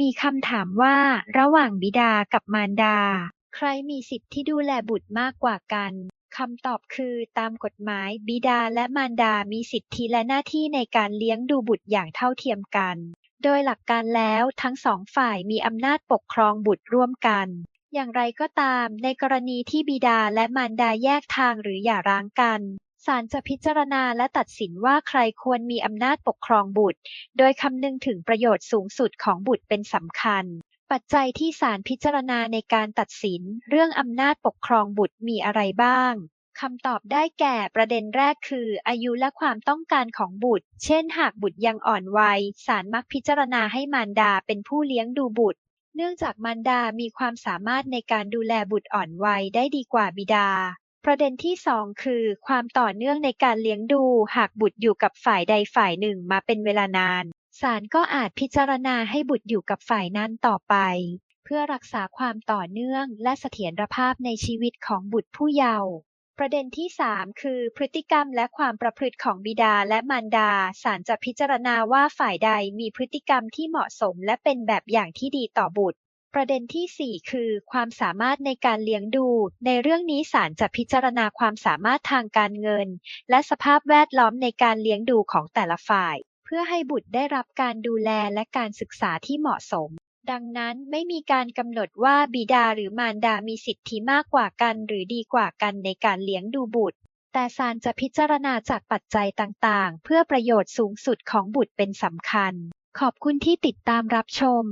มีคำถามว่า ระหว่างบิดากับมารดา ใครมีสิทธิ์ที่ดูแลบุตรมากกว่ากันคำตอบคือตามกฎหมายบิดาและมารดามีสิทธิและหน้าที่ในการเลี้ยงดูบุตรอย่างเท่าเทียมกัน โดยหลักการแล้วทั้งสองฝ่ายมีอำนาจปกครองบุตรร่วมกัน อย่างไรก็ตาม ในกรณีที่บิดาและมารดาแยกทางหรือหย่าร้างกัน ศาลจะพิจารณาและตัดสินว่าใครควรมีอำนาจปกครองบุตร โดยคำนึงถึงประโยชน์สูงสุดของบุตรเป็นสำคัญ ปัจจัยที่ศาลพิจารณาในการตัดสิน เรื่องอำนาจปกครองบุตรมีอะไรบ้างคำตอบได้แก่ประเด็นแรกคือ อายุและความต้องการของบุตร เช่น หากบุตรยังอ่อนวัยศาลมักพิจารณาให้มารดาเป็นผู้เลี้ยงดูบุตร เนื่องจากมารดามีความสามารถในการดูแลบุตรอ่อนวัยได้ดีกว่าบิดา ประเด็นที่สองคือ ความต่อเนื่องในการเลี้ยงดู หากบุตรอยู่กับฝ่ายใดฝ่ายหนึ่งมาเป็นเวลานานศาลก็อาจพิจารณาให้บุตรอยู่กับฝ่ายนั้นต่อไป เพื่อรักษาความต่อเนื่องและเสถียรภาพในชีวิตของบุตรผู้เยาว์ประเด็นที่ 3 คือ พฤติกรรมและความประพฤติของบิดาและมารดาศาลจะพิจารณาว่าฝ่ายใดมีพฤติกรรมที่เหมาะสมและเป็นแบบอย่างที่ดีต่อบุตร ประเด็นที่ 4 คือ ความสามารถในการเลี้ยงดู ในเรื่องนี้ศาลจะพิจารณาความสามารถทางการเงิน และสภาพแวดล้อมในการเลี้ยงดูของแต่ละฝ่าย เพื่อให้บุตรได้รับการดูแลและการศึกษาที่เหมาะสม ดังนั้นไม่มีการกำหนดว่าบิดาหรือมารดามีสิทธิมากกว่ากัน หรือดีกว่ากันในการเลี้ยงดูบุตร แต่ศาลจะพิจารณาจากปัจจัยต่างๆ เพื่อประโยชน์สูงสุดของบุตรเป็นสำคัญ ขอบคุณที่ติดตามรับชม